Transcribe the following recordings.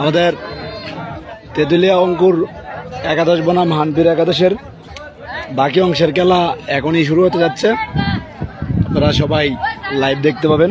আমাদের তেঁতুলিয়া অঙ্কুর একাদশ বনাম হানপির একাদশের বাকি অংশের খেলা এখনই শুরু হতে যাচ্ছে। আপনারা সবাই লাইভ দেখতে পাবেন।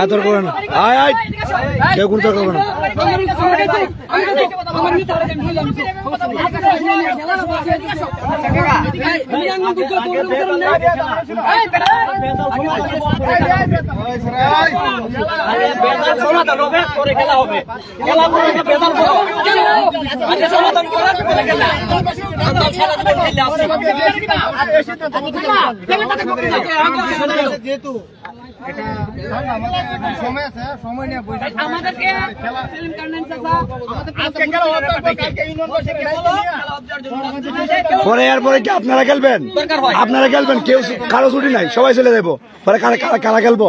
হ্যাঁ তোর করবে না আয় আয় কেউ কোনো তোর করবে না করো যেহেতু পরে এর পরে কি আপনারা খেলবেন আপনারা খেলবেন কেউ কারও ছুটি নাই সবাই চলে যাব পরে কারা কারা কারা খেলব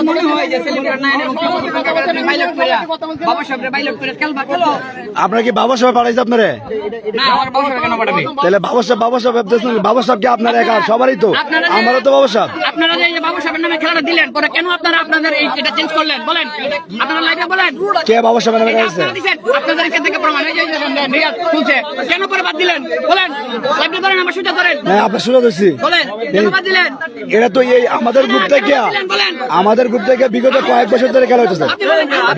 মনে হয় আপনারা কি বাবা সাহেব পাঠাইছে আপনারে তাহলে বাবা সাহেব বাবা সাহেব ভাবতেছেন বাবা সাহেব কি আপনার একা? সবারই তো। আমারও তো বাবা সাহেব। আপনারা যে বাবু সাহেবের নামে খেলাটা দিলেন পরে কেন আপনারা আপনাদের এটা চেঞ্জ করলেন? বলেন। আপনারা লাইভে বলেন। কে বাবা সাহেবের নামে আপনাদের এখান থেকে প্রমাণ। এই যে এই যে শুনছে কেন পরে বাদ দিলেন? বলেন। লাইভে ধরেন আমার সুযোগ ধরেন। হ্যাঁ আপনার শুনে দিচ্ছি বলেন কেন বাদ দিলেন? এটা তো এই আমাদের গ্রুপ থেকে আমাদের গ্রুপ থেকে বিগত কয়েক বছর ধরে খেলা আপনি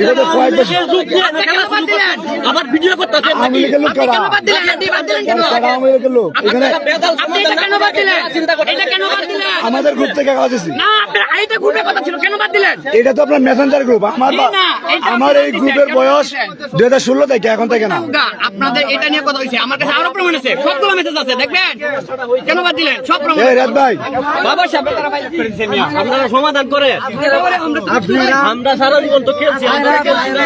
বিগত কয়েক বছর আবার ভিডিও করতেছে আওয়ামী লীগের লোক আমাদের গ্রুপ থেকে খেলা দিছি। না আপনার আইটা গ্রুপের কথা ছিল কেন বাদ দিলেন? এটা তো আপনার মেসেঞ্জার গ্রুপ আমার আমার এই গ্রুপের বয়স দুই হাজার ষোলো থেকে এখন থেকে না। আপনাদের এটা নিয়ে কথা হয়েছে আমার কাছে আরও প্রমাণ আছে সবগুলো মেসেজ আছে দেখবেন? কেন বাদ দিলেন? সব প্রমাণ রাত ভাই। বাবা সাহেব তারা বাইরে করেছে আপনারা সমাধান করে। আমরা সারা জীবন তো খেলছি আমরা খেলছি না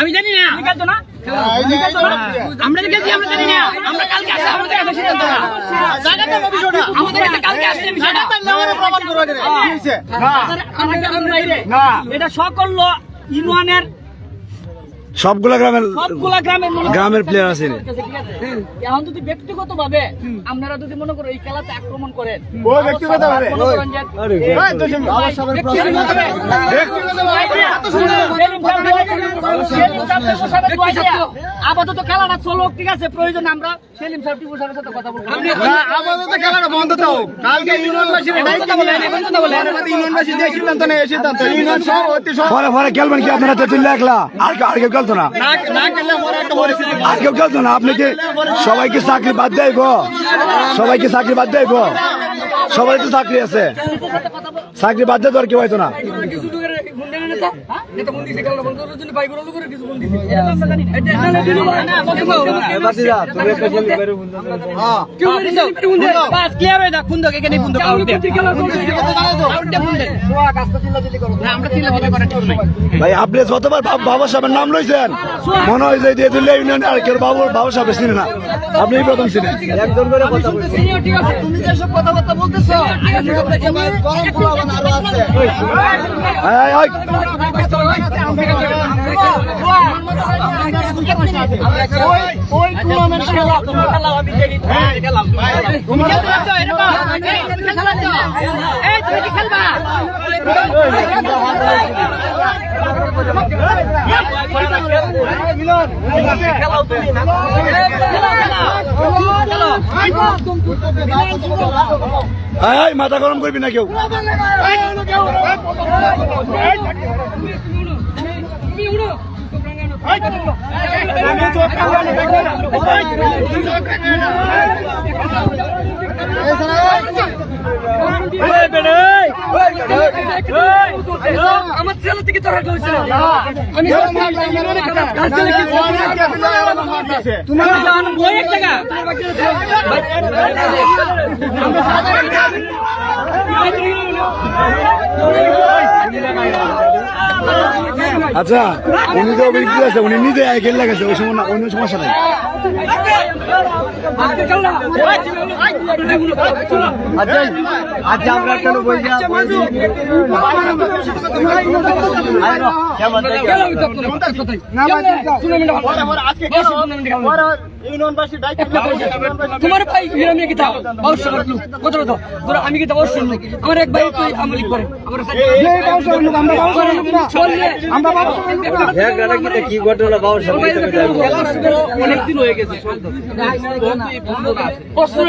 আমি জানি না। আমরা যে খেলছি, আমরা জানি না। আমরা কালকে আমাদের কাছে সিদ্ধান্ত না। আমাদের কাছে কালকে আমরা বাইরে। এটা সকল ইউনিয়নের সবগুলা গ্রামের সবগুলা গ্রামের গ্রামের প্লেয়ার আছে এখন যদি ব্যক্তিগত ভাবে আপনারা যদি মনে করো এই খেলাতে আক্রমণ করেন ও? মনে তো সাহেবের প্রশ্ন- আপাতত খেলাটা চলো ঠিক আছে? প্রয়োজন আমরা সেলিম সাহেব টিপু সাহেবের সাথে কথা বলব। আপাতত খেলাটা বন্ধ তো কালকে ইউনিয়নবাসীর এটাই কথা বলে, কথা বলে। ইউনিয়নবাসী যে সিদ্ধান্ত নেয়, সিদ্ধান্ত। ইউনিয়ন সভাপতি সহ- পরে পরে খেলবেন কি আপনারা? তেতুল্লা একলা। আর কেউ- আর কেউ খেলতো না। আর কেউ খেলতো না। আপনি কি সবাইকে চাকরি বাদ দেয় গো? সবাইকে চাকরি বাদ দেয় গো? সবাই তো চাকরি আছে। চাকরি বাদ দেয় তো আর কেউ হয়তো না। ভাই আপনি যতবার বাব- সাহেবের নাম লইছেন মনে হয় যে দিয়ে দিলে ইউনিয়নে আর কেউ বাবু বাবা সাহেব চিনে না। আপনি প্রথম চিনেন। একজন করে কথা বলছি। সিনিয়র ঠিক আছে? তুমি যেসব কথাবার্তা বলতেছো মাথা গরম করবি না কেউ? আমার ছেলে থেকে তোরা কইছিল আমি তুমি জান ওই এক জায়গা আচ্ছা উনি তো বিক্রি আছে উনি নিজে খেলা গেছে ওই সময় অন্য সমস্যা নেই আচ্ছা আচ্ছা আমরা কেন ধরো আমি কি দাও আমার এক ভাই তুই আমলি করে কি ঘটনা অনেকদিন হয়ে গেছে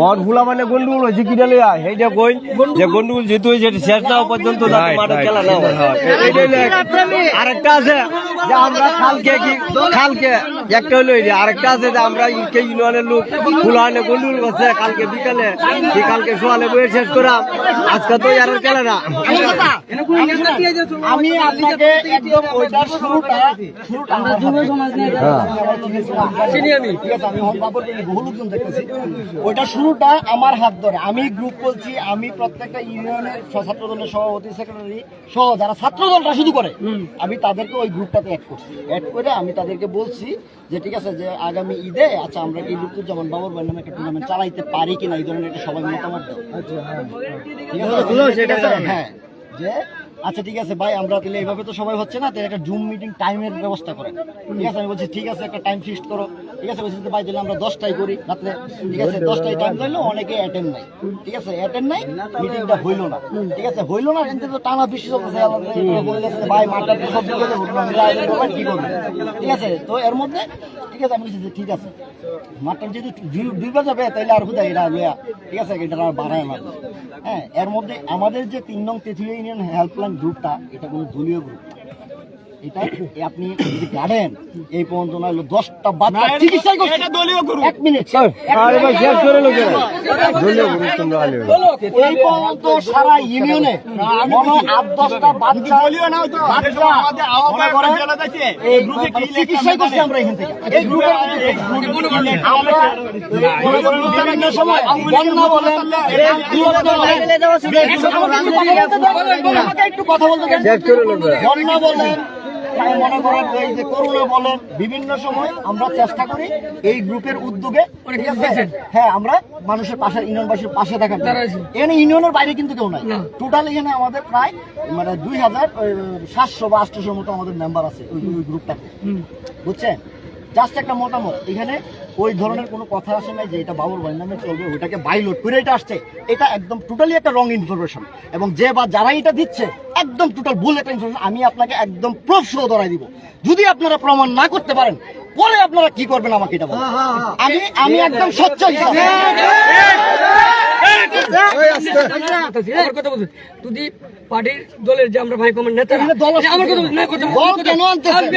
ওর ভুলা মানে গন্ডগোল হয়েছে কি ডালে সেইটা কই যে গন্ডগোল যেহেতু হয়েছে শেষ না পর্যন্ত মাঠে খেলা না হয় আরেকটা আছে। যে আমরা কালকে কি কালকে একটা যে, আরেকটা আছে যে আমরা কে ইউনিয়নের লোক ভুলা মানে করছে কালকে বিকালে কি কালকে সোয়ালে বইয়ে শেষ করা। আজকে তো আর খেলে না। আমি আপনাকে একদম ওইটার শুরুটা শুরুটা আমার ওইটা শুরুটা আমার হাত ধরে। আমি গ্রুপ বলছি আমি প্রত্যেকটা ইউনিয়নের ছাত্র দলের সভাপতি সেক্রেটারি সহ যারা ছাত্র দলটা শুধু করে আমি তাদেরকে ওই গ্রুপটাতে অ্যাড করছি অ্যাড করে আমি তাদেরকে বলছি যে ঠিক আছে যে আগামী ঈদে আচ্ছা আমরা এই লুকুর যেমন বাবর ভাই নামে একটা টুর্নামেন্ট চালাইতে পারি কিনা এই ধরনের একটা সবাই মতামত আছে? ঠিক আছে? হ্যাঁ যে আচ্ছা ঠিক আছে ভাই আমরা তাহলে এইভাবে তো সবাই হচ্ছে না তাহলে একটা জুম মিটিং টাইমের ব্যবস্থা করেন। ঠিক আছে? আমি বলছি ঠিক আছে একটা টাইম ফিক্সড করো। ঠিক আছে যে ভাই তাহলে আমরা দশটায় করি, রাত্রে। ঠিক আছে, দশটায় টাইম দিলো অনেকে অ্যাটেন্ড নাই। ঠিক আছে অ্যাটেন্ড নাই মিটিংটা হইল না। ঠিক আছে, হইল না, কিন্তু টানা বৃষ্টি চলতেছে ভাই, মাঠটা সব দিকে হলো না মিলে আয়োজন করবেন কি করবেন ঠিক আছে, তো এর মধ্যে, ঠিক আছে, আমি বলছি ঠিক আছে, মাঠটা যদি দুই- দুইবার যাবে তাহলে আর কোথায়, এটা লইয়া ঠিক আছে, এটা আর বাড়ায় না। হ্যাঁ এর মধ্যে আমাদের যে তিন নং তেঁতুলিয়া ইউনিয়ন হেল্পলাইন গ্রুপটা এটা কোনো দলীয় গ্রুপ না। এটা আপনি যদি গার্ডেন এই পর্যন্ত না হলো দশটা বাচ্চা চিকিৎসা করছে এক মিনিট আরে ভাই শেষ করে লোকে ধন্য গুরু তোমরা আলে এই পর্যন্ত সারা ইউনিয়নে মনে আট দশটা বাচ্চা বাচ্চা মনে করেন এই গ্রুপে চিকিৎসাই করছি আমরা এখান থেকে। এই গ্রুপে আমরা সময় বন্যা বলেন একটু কথা বলতে বন্যা বলেন। তাই মনে করেন এই যে করোনা বলেন বিভিন্ন সময় আমরা চেষ্টা করি এই গ্রুপের উদ্যোগে হ্যাঁ আমরা মানুষের পাশে ইউনিয়নবাসীর পাশে থাকার। এখানে ইউনিয়নের বাইরে কিন্তু কেউ নাই। টোটাল এখানে আমাদের প্রায় মানে দুই হাজার সাতশো বা আটশোশোর মতো আমাদের মেম্বার আছে ওই গ্রুপটা বুঝছেন? জাস্ট একটা মতামত এখানে ওই ধরনের কোনো কথা আসে নাই যে এটা বাবুর ভাই নামে চলবে ওটাকে বাইলোড করে এটা আসছে। এটা একদম টোটালি একটা রং ইনফরমেশন এবং যে বা যারা এটা দিচ্ছে, একদম টোটাল ভুল একটা ইনফরমেশন আমি আপনাকে একদম প্রুফ সহ দিব। যদি আপনারা প্রমাণ না করতে পারেন পরে আপনারা কি করবেন আমাকে এটা বলুন আমি আমি একদম স্বচ্ছ হিসাবে যদি পার্টির দলের যে আমরা ভাই নেতা আমার কথা না, কথা দল কেন হ্যাঁ?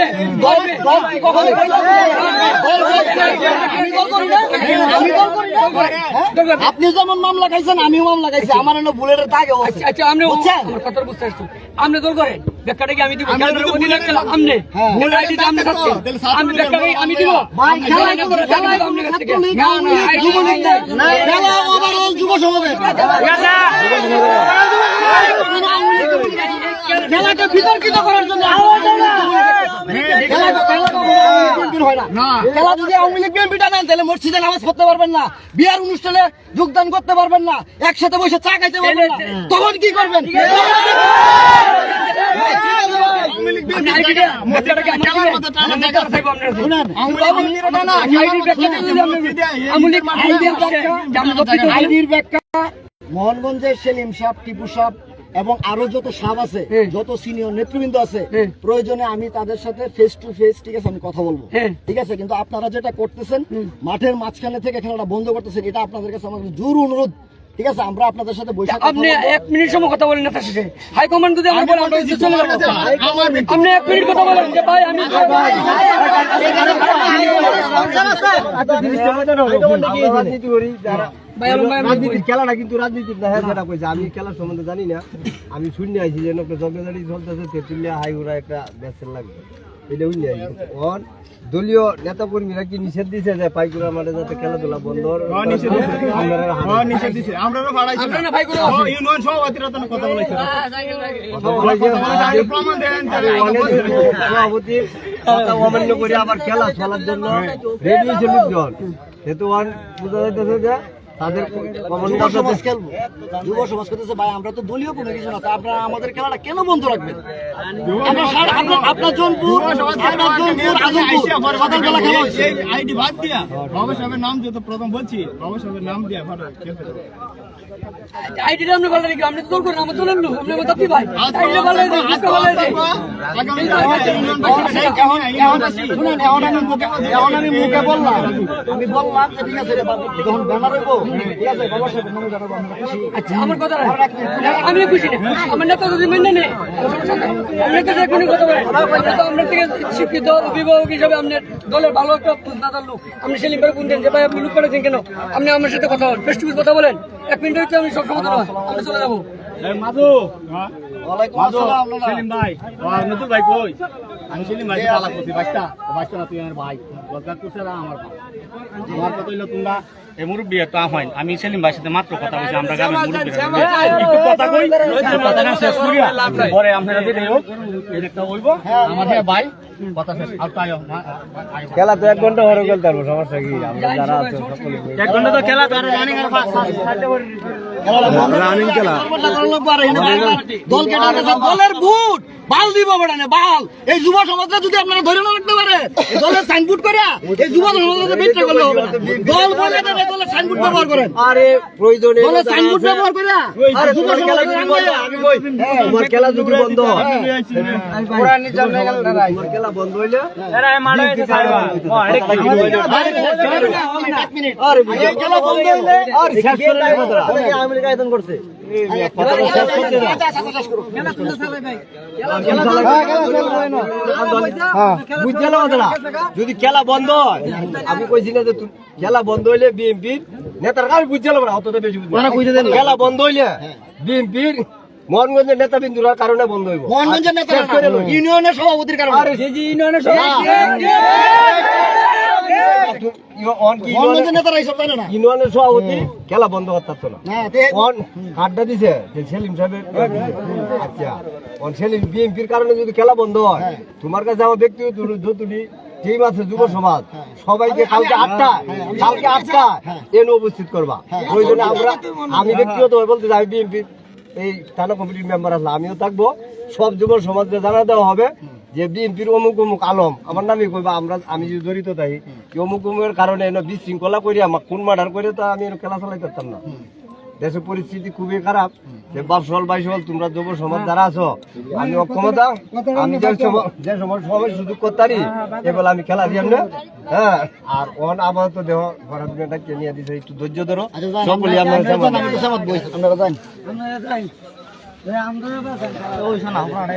আপনি যেমন মামলা খাইছেন আমিও মামলা খাইছি আমার বুলেটের দাগে আচ্ছা আচ্ছা আপনি আমার কথা বুঝতে পারছি আপনি দল করেন আমি দিব খেলা হ্যাঁ। ভোট আইডি আমি আমি দিব ভাই কাছ থেকে। না, লীগ, ওভারঅল যুব সমাবেশ খেলাকে বিতর্কিত করার জন্য আওয়াজ হয়। খেলা যদি আওয়ামী লীগ বিএনপিটা নেন তাহলে মসজিদে নামাজ পড়তে পারবেন না বিয়ার অনুষ্ঠানে যোগদান করতে পারবেন না একসাথে বসে চা খাইতে পারবেন তখন কি করবেন মোহনগঞ্জের সেলিম সাহ টিপু সাহ এবং আরও যত সাহ আছে। যত সিনিয়র নেতৃবৃন্দ আছে। প্রয়োজনে আমি তাদের সাথে ফেস টু ফেস ঠিক আছে আমি কথা বলব। ঠিক আছে কিন্তু আপনারা যেটা করতেছেন মাঠের মাঝখানে থেকে খেলাটা বন্ধ করতেছেন এটা আপনাদের কাছে আমার জোর অনুরোধ ঠিক আছে আমরা আপনাদের সাথে বৈশাখ আপনি এক মিনিট সময় কথা বলেন নেতা শেষে হাইকমান্ড যদি আমরা বলে আমরা চলে যাব আপনি এক মিনিট কথা বলেন যে ভাই আমি খেলাটা কিন্তু রাজনীতি না হ্যাঁ যেটা কইছে আমি খেলার সম্বন্ধে জানি না আমি শুনে আইছি যে একটা জগদারি চলতেছে তেতুলিয়া হাইগুড়া একটা ব্যাচের লাগবে এটা উনি ওর দলীয় নেতা কর্মীরা কি নিষেধ দিছে যে পাইকুড়া মাঠে যাতে খেলাধুলা বন্ধ সভাপতি কথা অমান্য করে আবার খেলা চলার জন্য রেডি হয়েছে লোকজন। বোঝা যাইতেছে যে তাদের যুব সমাজ খেলব। যুব সমাজ করতেছে ভাই আমরা তো দলীয় কোনো কিছু না আপনারা আমাদের খেলাটা কেন বন্ধ রাখবেন? আপনার জনপুর আইডি বাদ দিয়া বাবা সাহেবের নাম দিয়ে প্রথম বলছি বাবা সাহেবের নাম দিয়া ভালো খেলতে আইডিটা আপনি ভালো রেখে আপনি তো দল করেন আমার দলের লোক আপনি আমার ভাই আইডিটা ভালো রেখে এখন এখন আমি মুখে এখন আমি মুখে বললাম। আমি বললাম যে ঠিক আছে যখন ব্যানার হইব ঠিক আছে বাবা সাহেব নামে জানাব আমরা খুশি আচ্ছা আমার কথা আমি খুশি আমার নেতা যদি মেনে নেয় আমি নেতা যে কোনো কথা বলে আপনার থেকে শিক্ষিত অভিভাবক হিসাবে আপনার দলের ভালো একটা দাদার লোক। আপনি সেলিম ভাই বলতেন যে ভাই আপনি লুক করেছেন কেন? আপনি আমার সাথে কথা বলেন। ফেস টু ফেস কথা বলেন। এক মিনিট হইতে আমি সব সময় নয় আমি চলে যাব। আসসালাম আপনারা সেলিম ভাই। আর নতুন ভাই কই? আমি সেলিম ভাই পালা করছি বাচ্চা বাচ্চা তুই আমার ভাই। বদলা করছে আমার ভাই। আমার কথা হইল তোমরা এই মুরব্বী তো আহ্বান। আমি সেলিম ভাইয়ের সাথে মাত্র কথা বলছি আমরা গ্রামের মুরব্বী একটু কথা কই কথাটা শেষ করিয়া পরে আপনারা দিলে হোক এটা হইব আমার হ্যাঁ। ভাই কথা শেষ। আর তাই খেলা তো এক ঘণ্টা হরে খেলতে পারব সমস্যা কি? আমরা যারা আছে সকলে এক ঘণ্টা তো খেলা তো রানিং আর রানিং খেলা দলকে ডাকতেছে দলের বুট বাল দিব বড়ানে বাল। এই যুব সমাজটা যদি আপনারা ধরে না রাখতে পারে দলের সাইনবোর্ড করে এই যুব সমাজকে বিক্রি করলে হবে না। দল বলে এই দলের সাইনবোর্ড ব্যবহার করেন। আরে প্রয়োজনে দলের সাইনবোর্ড ব্যবহার করে আরে তোমার খেলা যদি বন্ধ আমি কই তোমার খেলা যদি বন্ধ। খেলা বন্ধ হইলে। এক মিনিট আরে খেলা বন্ধ হইলে। আরে শেষ করে নাই কথাটা আমেরিকা আয়তন করছে কথাটা শেষ করতে না আচ্ছা, আচ্ছা, শেষ করো। বুঝছে না কথাটা? যদি খেলা বন্ধ হয় আমি কইছি না যে খেলা বন্ধ হইলে বিএনপির নেতার আমি বুঝছে না অতটা বেশি খেলা বন্ধ হইলে বিএনপির মোহনগঞ্জের নেতা বিন্দুরার কারণে বন্ধ হইব। মোহনগঞ্জের নেতা ইউনিয়নের সভাপতির কারণে। আরে সেই যে ইউনিয়নের সভাপতি। খেলা বন্ধ হয় তোমার কাছে আমার ব্যক্তিগত যতটি টিম আছে যুব সমাজ সবাইকে কালকে আটটা কালকে আটটা এনে উপস্থিত করবা ওই জন্য আমরা আমি ব্যক্তিগত বলতে চাই বিএনপি এই থানা কমিটির মেম্বার আসলে আমিও থাকব। সব যুব সমাজকে জানা দেওয়া হবে। যে বিএনপির অমুক অমুক আলম আমার নামই কইবা আমরা আমি যদি জড়িত থাকি এই অমুক অমুকের কারণে এনে বিশৃঙ্খলা করি আমার কোন মার্ডার করে তো আমি এনে খেলা চালাই পারতাম না। দেশের পরিস্থিতি খুবই খারাপ। যে বাপসল বাইসল তোমরা যুব সমাজ যারা আছো আমি অক্ষমতা আমি যে সময় সময় সুযোগ করতারি এবার আমি খেলা দিয়াম না। হ্যাঁ আর অন আপাতত দেহ ঘরের মেয়েটাকে নিয়ে দিছে একটু ধৈর্য ধরো। আচ্ছা, যান, সকলে আমরা আমরা সহমত বই আপনারা